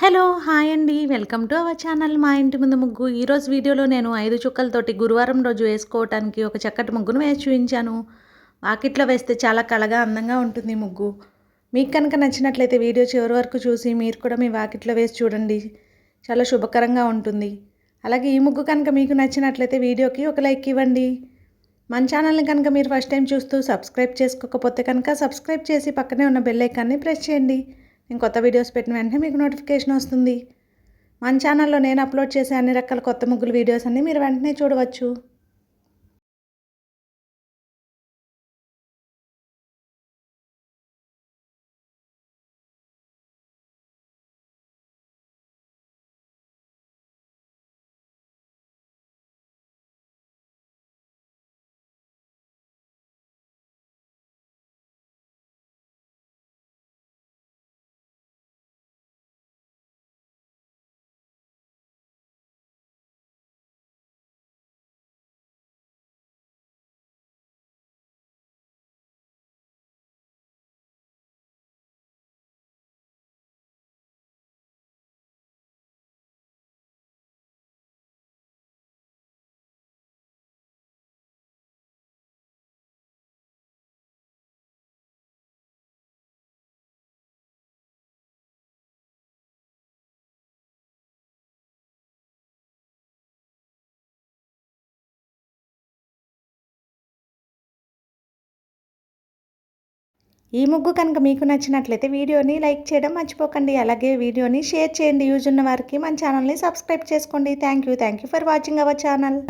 Hello hi అండి. Welcome to our channel మా ఇంటి ముందు ముగ్గు. ఈరోజు వీడియోలో నేను ఐదు చుక్కలతోటి గురువారం రోజు వేసుకోవటానికి ఒక చక్కటి ముగ్గును వేసి చూపించాను. వాకిట్లో వేస్తే చాలా కళగా అందంగా ఉంటుంది ముగ్గు. మీకు కనుక నచ్చినట్లయితే వీడియో చివరి వరకు చూసి మీరు కూడా మీ వాకిట్లో వేసి చూడండి. చాలా శుభకరంగా ఉంటుంది. అలాగే ఈ ముగ్గు కనుక మీకు నచ్చినట్లయితే వీడియోకి ఒక లైక్ ఇవ్వండి. మన ఛానల్ని కనుక మీరు ఫస్ట్ టైం చూస్తూ సబ్స్క్రైబ్ చేసుకోకపోతే కనుక సబ్స్క్రైబ్ చేసి పక్కనే ఉన్న బెల్ ఐకాన్ని ప్రెస్ చేయండి. నేను కొత్త వీడియోస్ పెట్టిన వెంటనే మీకు నోటిఫికేషన్ వస్తుంది. మన ఛానల్లో నేను అప్లోడ్ చేసే అన్ని రకాల కొత్త ముగ్గులు వీడియోస్ అన్నీ మీరు వెంటనే చూడవచ్చు. ఈ ముగ్గు కనుక మీకు నచ్చినట్లయితే వీడియోని లైక్ చేయడం మర్చిపోకండి. అలాగే వీడియోని షేర్ చేయండి. యూజ్ ఉన్న వారికి మన ఛానల్ని సబ్స్క్రైబ్ చేసుకోండి. Thank you thank you for watching our channel